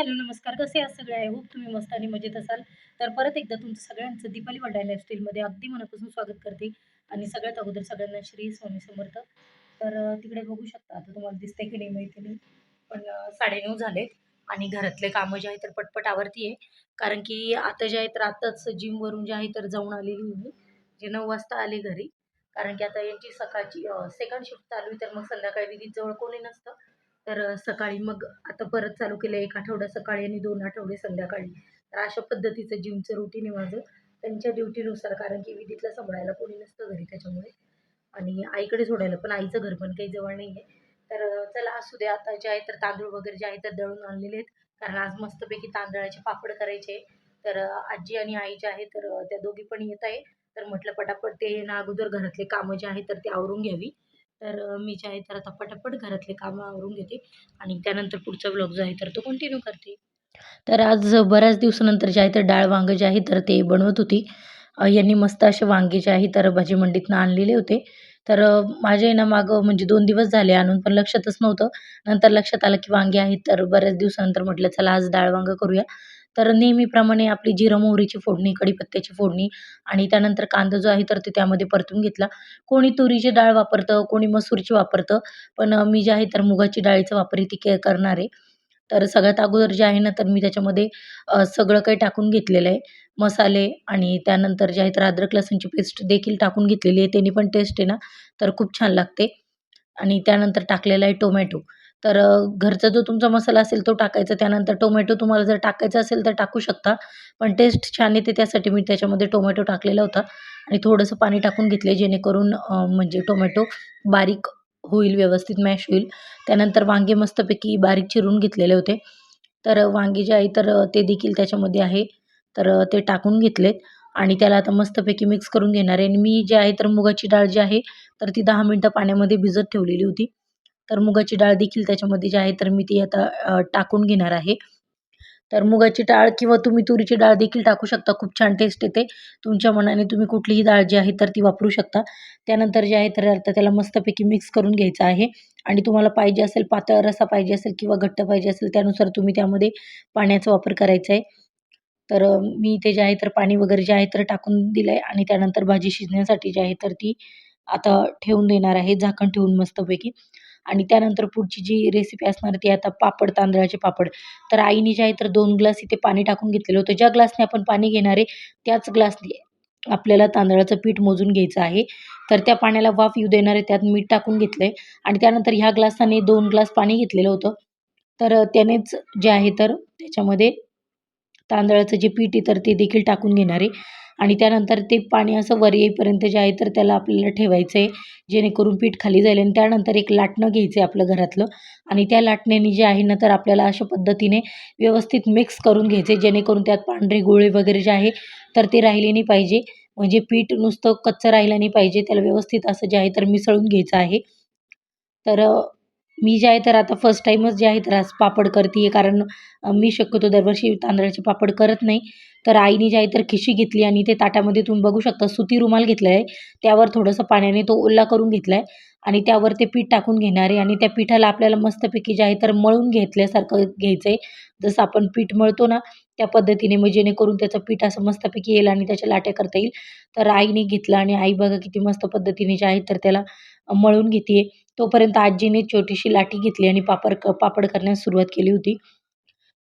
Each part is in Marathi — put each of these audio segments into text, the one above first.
हॅलो नमस्कार. कसे आहात सगळे? आहे होप तुम्ही मस्त आणि मजेत असाल. तर परत एकदा तुमचं सगळ्यांचं दीपाली वडाय लाईफस्टाईलमध्ये अगदी मनापासून स्वागत करते. आणि सगळ्यात अगोदर सगळ्यांना श्री स्वामी समर्थ. तर तिकडे बघू शकता. आता तुम्हाला दिसते की नाही माहिती नाही पण साडेनऊ झाले आणि घरातले कामं जे आहे तर पटपट आवरती आहे कारण की आता जे आहे तर आताच जिमवरून जे आहे तर जाऊन आलेली मी. जे नऊ वाजता आले घरी. कारण की आता यांची सकाळची सेकंड शिफ्ट चालू आहे तर मग संध्याकाळी विधीत जवळ कोणी नसतं. तर सकाळी मग आता परत चालू केलं एक आठवडा सकाळी आणि दोन आठवडे संध्याकाळी. तर अशा पद्धतीचं जिमचं रुटीन आहे माझं. त्यांच्या ड्युटीनुसार कारण की विधीतला सांभाळायला कोणी नसतं घरी त्याच्यामुळे. आणि आईकडे सोडायला पण आईचं घर पण काही जवळ नाही आहे तर चला असू दे आता जे आहे तर तांदूळ वगैरे जे आहे तर दळून आणलेले आहेत. कारण आज मस्तपैकी तांदळाचे पापड करायचे तर आजी आणि आई जे आहे तर त्या दोघी पण येत आहे. तर म्हटलं पटापट ते ना अगोदर घरातले कामं जे आहे तर ते आवरून घ्यावी. तर मी जे आहे तर आता पटापट घरातले कामं आवरून घेते आणि त्यानंतर पुढचा ब्लॉग जो आहे तर तो कंटिन्यू करते. तर आज बऱ्याच दिवसानंतर जे आहे तर डाळ वांगं जे आहे तर ते बनवत होती. यांनी मस्त असे वांगे जे आहे तर भाजी मंडीतनं आणलेले होते. तर माझ्या माझे ना मागं म्हणजे दोन दिवस झाले आणून पण लक्षातच नव्हतं. नंतर लक्षात आलं की वांगे आहेत तर बऱ्याच दिवसानंतर म्हटलं चला आज डाळ वांगं करूया. तर नेहमीप्रमाणे आपली जिरं मोहरीची फोडणी कढीपत्त्याची फोडणी आणि त्यानंतर कांदा जो आहे तर ते त्यामध्ये परतून घेतला. कोणी तुरीची डाळ वापरतं कोणी मसूरची वापरतं पण मी जे आहे तर मुगाची डाळीचा वापर इथे के करणार आहे. तर सगळ्यात अगोदर जे आहे ना तर मी त्याच्यामध्ये सगळं काही टाकून घेतलेलं आहे. मसाले आणि त्यानंतर जे आहे तर अद्रक लसूणची पेस्ट देखील टाकून घेतलेली आहे. त्यानी पण टेस्ट आहे ना तर खूप छान लागते. आणि त्यानंतर टाकलेला आहे टोमॅटो. तर घरचा जो तुमचा मसाला असेल तो टाकायचा. त्यानंतर टोमॅटो तुम्हाला जर टाकायचा असेल तर टाकू शकता. पण टेस्ट छान येते त्यासाठी. मी त्याच्यामध्ये टोमॅटो टाकलेला होता. आणि थोडंसं पाणी टाकून घेतले जेणेकरून म्हणजे टोमॅटो बारीक होईल व्यवस्थित मॅश होईल. त्यानंतर वांगे मस्तपैकी बारीक चिरून घेतलेले होते. तर वांगे जे आहे तर ते देखील त्याच्यामध्ये आहे. तर ते टाकून घेतलेत. आणि त्याला आता मस्तपैकी मिक्स करून घेणार आहे. आणि मी जे आहे तर मुगाची डाळ जी आहे तर ती दहा मिनटं पाण्यामध्ये भिजत ठेवलेली होती. तर मुगाची डाळ देखील त्याच्यामध्ये जी आहे तर मी ती आता टाकून घेणार आहे. तर मुगाची डाळ किंवा तुम्ही तुरीची डाळ देखील टाकू शकता. खूप छान टेस्ट येते. तुमच्या मनाने तुम्ही कुठलीही डाळ जी आहे तर ती वापरू शकता. त्यानंतर जे आहे तर आता त्याला मस्तपैकी मिक्स करून घ्यायचं आहे. आणि तुम्हाला पाहिजे असेल पातळ रसा पाहिजे असेल किंवा घट्ट पाहिजे असेल त्यानुसार तुम्ही त्यामध्ये पाण्याचा वापर करायचा आहे. तर मी ते जे आहे तर पाणी वगैरे जे आहे तर टाकून दिलं आहे आणि त्यानंतर भाजी शिजण्यासाठी जी आहे तर ती आता ठेवून देणार आहे. झाकण ठेवून मस्तपैकी. आणि त्यानंतर पुढची जी रेसिपी असणार ती आता पापड तांदळाचे पापड. तर आईने जे आहे तर दोन ग्लास इथे पाणी टाकून घेतलेलं होतं. ज्या ग्लासने आपण पाणी घेणार आहे त्याच ग्लासने आपल्याला तांदळाचं पीठ मोजून घ्यायचं आहे. तर त्या पाण्याला वाफ येऊ देणार आहे त्यात मीठ टाकून घेतलं आहे आणि त्यानंतर ह्या ग्लासाने दोन ग्लास पाणी घेतलेलं होतं. तर त्यानेच जे आहे तर त्याच्यामध्ये तांदळाचं जे पीठ आहे तर ते देखील टाकून घेणार आहे. आणि त्यानंतर ते पाणी असं वर येईपर्यंत जे आहे तर त्याला आपल्याला ठेवायचं आहे जेणेकरून पीठ खाली जाईल आणि त्यानंतर एक लाटणं घ्यायचं आहे आपलं घरातलं. आणि त्या लाटण्याने जे आहे ना तर आपल्याला अशा पद्धतीने व्यवस्थित मिक्स करून घ्यायचे जेणेकरून त्यात पांढरे गोळे वगैरे जे आहे तर ते राहिले नाही पाहिजे. म्हणजे पीठ नुसतं कच्चं राहिलं नाही पाहिजे. त्याला व्यवस्थित असं जे आहे तर मिसळून घ्यायचं आहे. तर मी जे आहे तर आता फर्स्ट टाईमच जे आहे तर आज पापड करते आहे कारण मी शक्यतो दरवर्षी तांदळाचे पापड करत नाही. तर आईने जे आहे तर खिशी घेतली आणि ते ताटामध्ये तुम्ही बघू शकता सुती रुमाल घेतला आहे त्यावर थोडंसं पाण्याने तो ओला करून घेतला आहे आणि त्यावर ते पीठ टाकून घेणार आहे आणि त्या पिठाला आपल्याला मस्तपैकी जे आहे तर मळून घेतल्यासारखं घ्यायचं आहे जसं आपण पीठ मळतो ना त्या पद्धतीने मग जेणेकरून त्याचं पीठ असं मस्तपैकी येईल आणि त्याच्या लाट्या करता येईल. तर आईने घेतलं आणि आई बघा किती मस्त पद्धतीने जे आहे तर त्याला मळून घेते आहे तोपर्यंत आजीने छोटीशी लाठी घेतली आणि पापड क पापड करण्यास सुरुवात केली होती.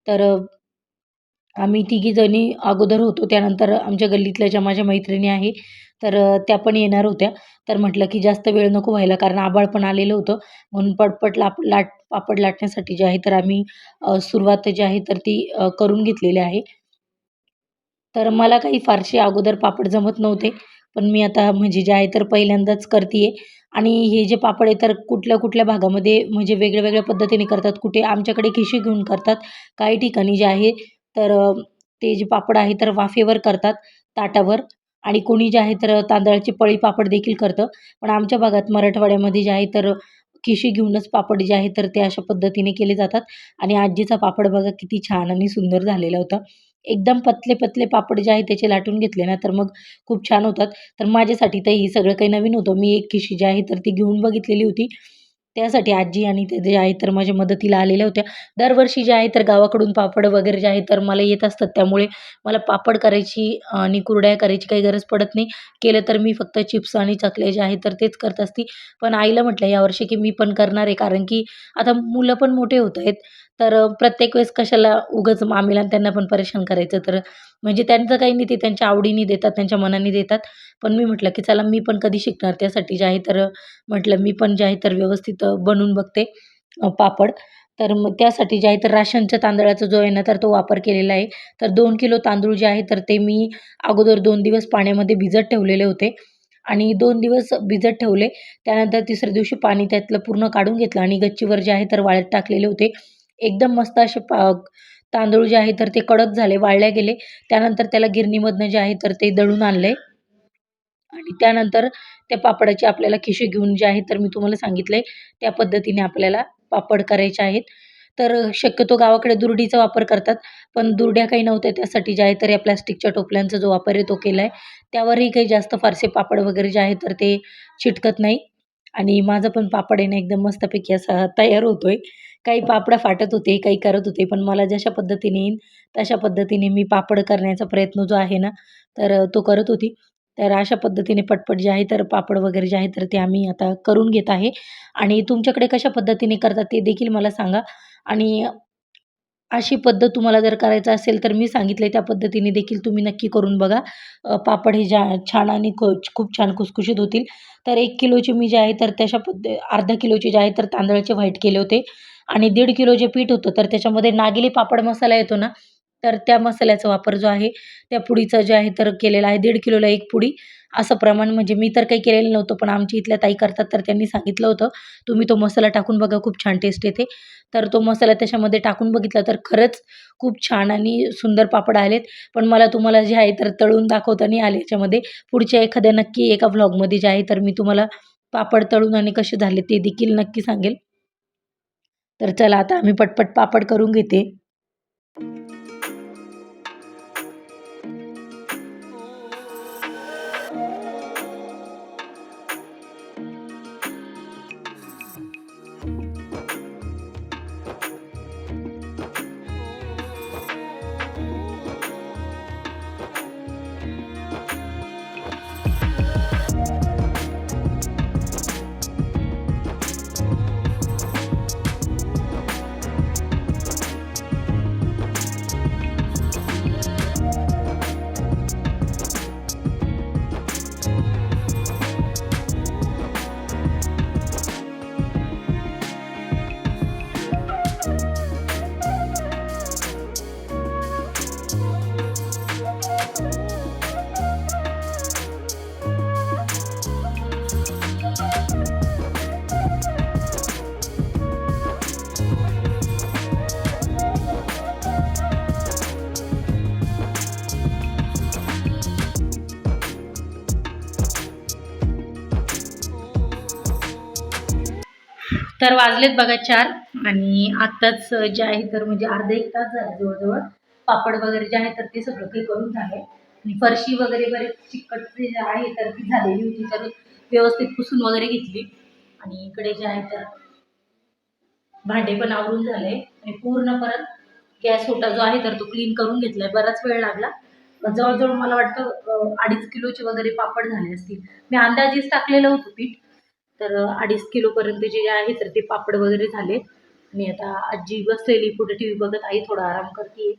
तर आम्ही तिघीजणी अगोदर होतो. त्यानंतर आमच्या गल्लीतल्या ज्या माझ्या मैत्रिणी आहे तर त्या पण येणार होत्या. तर म्हटलं की जास्त वेळ नको व्हायला कारण आभाळ पण आलेलं होतं. म्हणून पटपट लाप लाट पापड लाटण्यासाठी जे आहे तर आम्ही सुरुवात जी आहे तर ती करून घेतलेली आहे. तर मला काही फारसे अगोदर पापड जमत नव्हते. पण मी आता म्हणजे जे आहे तर पहिल्यांदाच करते आहे आणि हे जे पापड आहे तर कुठल्या कुठल्या भागामध्ये म्हणजे वेगळ्या वेगळ्या पद्धतीने करतात कुठे आमच्याकडे खिशी घेऊन करतात काही ठिकाणी जे आहे तर ते जे पापड आहे तर वाफेवर करतात ताटावर. आणि कोणी जे आहे तर तांदळाचे पळी पापड देखील करतं. पण आमच्या भागात मराठवाड्यामध्ये जे आहे तर खिशी घेऊनच पापड जे आहे तर ते अशा पद्धतीने केले जातात. आणि आजीचा पापड बघा किती छान आणि सुंदर झालेला होता. एकदम पतले पतले पापड जे आहे त्याचे लाटून घेतले ना तर मग खूप छान होतात. तर माझ्यासाठी तर ही सगळं काही नवीन होतं. मी एक खिशी जी आहे तर ती घेऊन बघितलेली होती. त्यासाठी आजी आणि ते जे आहे तर माझ्या मदतीला आलेल्या होत्या. दरवर्षी जे आहे तर गावाकडून पापड वगैरे जे आहे तर मला येत असतात. त्यामुळे मला पापड करायची आणि कुरड्या करायची काही गरज पडत नाही. केलं तर मी फक्त चिप्स आणि चकल्या जे आहे तर तेच करत असती. पण आईला म्हटलं यावर्षी की मी पण करणार आहे. कारण की आता मुलं पण मोठे होत आहेत. तर प्रत्येक वेळेस कशाला उगाच मामीला त्यांना पण परेशान करायचं? तर म्हणजे त्यांचं काही नाही ते त्यांच्या आवडीने देतात त्यांच्या मनाने देतात. पण मी म्हटलं की चला मी पण कधी शिकणार त्यासाठी? जे आहे तर म्हटलं मी पण जे आहे तर व्यवस्थित बनवून बघते पापड. तर मग त्यासाठी जे आहे तर राशनच्या तांदळाचा जो आहे ना तर तो वापर केलेला आहे. तर दोन किलो तांदूळ जे आहे तर ते मी अगोदर दोन दिवस पाण्यामध्ये भिजत ठेवलेले होते. आणि दोन दिवस भिजत ठेवले. त्यानंतर तिसऱ्या दिवशी पाणी त्यातलं पूर्ण काढून घेतलं आणि गच्चीवर जे आहे तर वाळत टाकलेले होते. एकदम मस्त असे पा तांदूळ जे आहे तर ते कडक झाले वाळले गेले. त्यानंतर त्याला गिरणीमधनं जे आहे तर ते दळून आणले. आणि त्यानंतर त्या पापडाची आपल्याला खिशी घेऊन जे आहे तर मी तुम्हाला सांगितलं आहे त्या पद्धतीने आपल्याला पापड करायचे आहेत. तर शक्यतो गावाकडे दुरडीचा वापर करतात पण दुरड्या काही नव्हत्या त्यासाठी जे आहे तर या प्लॅस्टिकच्या टोपल्यांचा जो वापर आहे तो केला आहे त्यावरही काही जास्त फारसे पापड वगैरे जे आहे तर ते चिटकत नाही. आणि माझं पण पापड आहे ना एकदम मस्तपैकी असा तयार होतो आहे काही पापडं फाटत होते काही करत होते पण मला जशा पद्धतीने येईन तशा पद्धतीने मी पापड करण्याचा प्रयत्न जो आहे ना तर तो करत होती. तर अशा पद्धतीने पटपट जे आहे तर पापड वगैरे जे आहे तर ते आम्ही आता करून घेत आहे. आणि तुमच्याकडे कशा पद्धतीने करतात ते देखील मला सांगा. आणि अशी पद्धत तुम्हाला जर करायचं असेल तर मी सांगितले त्या पद्धतीने देखील तुम्ही नक्की करून बघा. पापड हे ज्या छान आणि खूप छान खुसखुशीत होतील. तर एक किलोचे मी जे आहे तर तशा पद्ध अर्धा किलोचे जे आहे तर तांदळाचे व्हाईट केले होते. आणि दीड किलो जे पीठ होतं तर त्याच्यामध्ये नागेली पापड मसाला येतो ना तर त्या मसाल्याचा वापर जो आहे त्या पुडीचा जे आहे तर केलेला आहे दीड किलोला एक पुडी. असं प्रमाण म्हणजे मी तर काही केलेलं नव्हतं पण आमच्या इथल्या ताई करतात तर त्यांनी सांगितलं होतं तुम्ही तो मसाला टाकून बघा खूप छान टेस्ट येते. तर तो मसाला त्याच्यामध्ये टाकून बघितला तर खरंच खूप छान आणि सुंदर पापड आलेत. पण मला तुम्हाला जे आहे तर तळून दाखवताना आले. याच्यामध्ये पुढच्या एखाद्या नक्की एका व्लॉगमध्ये जे आहे तर मी तुम्हाला पापड तळून आणि कसे झाले ते देखील नक्की सांगेल. तर चला आता आम्ही पटपट पापड करून घेते. तर वाजलेत बघा चार. आणि आत्ताच जे आहे तर म्हणजे अर्धा एक तास झाला जवळजवळ. पापड वगैरे जे आहे तर ते सगळं काही करून झाले. आणि फरशी वगैरे बरेच चिकट आहे तर ती झालेली होती तर व्यवस्थित पुसून वगैरे घेतली. आणि इकडे जे आहे तर भांडे पण आवरून झाले. आणि पूर्ण परत गॅस ओटा जो आहे तर तो क्लीन करून घेतलाय. बराच वेळ लागला. जवळजवळ मला वाटतं अडीच किलोचे वगैरे पापड झाले असतील. मी अंदाजेच टाकलेलं होतं पीठ. तर अडीच किलोपर्यंत जे आहे तर ते पापड वगैरे झाले. आणि आता आजी बसलेली पुढे टी व्ही बघत आई थोडा आराम करते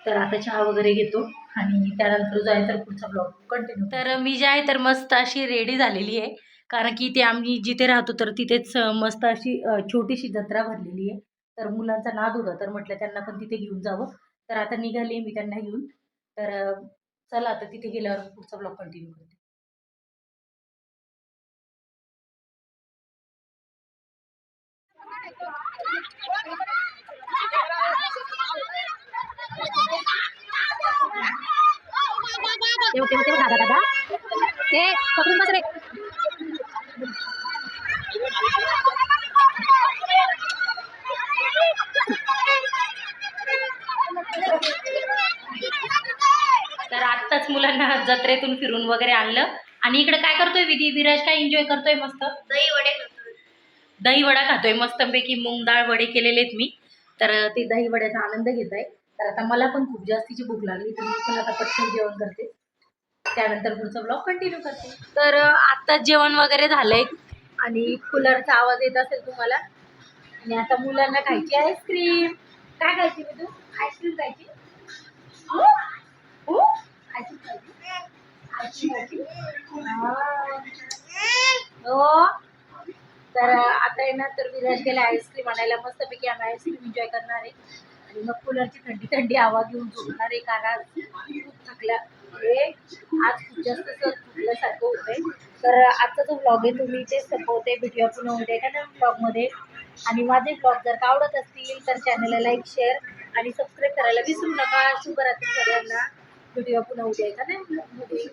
तर आता चहा वगैरे घेतो आणि त्यानंतर जो आहे तर पुढचा ब्लॉग कंटिन्यू तर मी जे आहे तर मस्त अशी रेडी झालेली आहे. कारण की ते आम्ही जिथे राहतो तर तिथेच मस्त अशी छोटीशी जत्रा भरलेली आहे. तर मुलांचा नाद होता तर म्हटलं त्यांना पण तिथे घेऊन जावं. तर आता निघाली मी त्यांना घेऊन. तर चला आता तिथे गेल्यावर पुढचा ब्लॉग कंटिन्यू करते. तेव्हा तेव्हा तेव्हा दादा दादा. ते पकडून बस रे. तर आत्ताच मुलांना जत्रेतून फिरून वगैरे आणलं. आणि इकडे काय करतोय विधी? विराज काय एन्जॉय करतोय मस्त? दही वडे करतो दही वडा खातोय. मस्तपैकी मूग डाळ वडे केलेले आहेत मी. तर ते दही वड्याचा आनंद घेत आहे तर आता मला पण खूप जास्तीची भूक लागली तर मी पण आता पटकन जेवण करते. त्यानंतर पुढचा ब्लॉग कंटिन्यू करते. तर आता जेवण वगैरे झालंय. आणि कूलरचा आवाज येत असेल तुम्हाला. आणि आता मुलांना खायची आईस्क्रीम काय खायची मी तू? आईस्क्रीम खायची? हो? हो? आईस्क्रीम खायची? आईस्क्रीम खायची? तर आता येणार ना तर विराज गेला आईस्क्रीम आणायला मस्तपैकी आम्ही आईस्क्रीम एन्जॉय करणार आहे. आणि मग कूलरची थंडी थंडी हवा घेऊन झोपणार आहे कारण आज खूप थकला. म्हणजे आज खूप जास्त थकल्यासारखं होतंय. तर आजचा जो व्लॉग आहे तुम्ही ते संपवते व्हिडिओ पूर्ण होते का ना ब्लॉगमध्ये आणि माझे ब्लॉग जर का आवडत असतील तर चॅनलला लाईक शेअर आणि सबस्क्राईब करायला विसरू नका. शुभरात्री सगळ्यांना. व्हिडिओ पुन्हा उद्या का नाही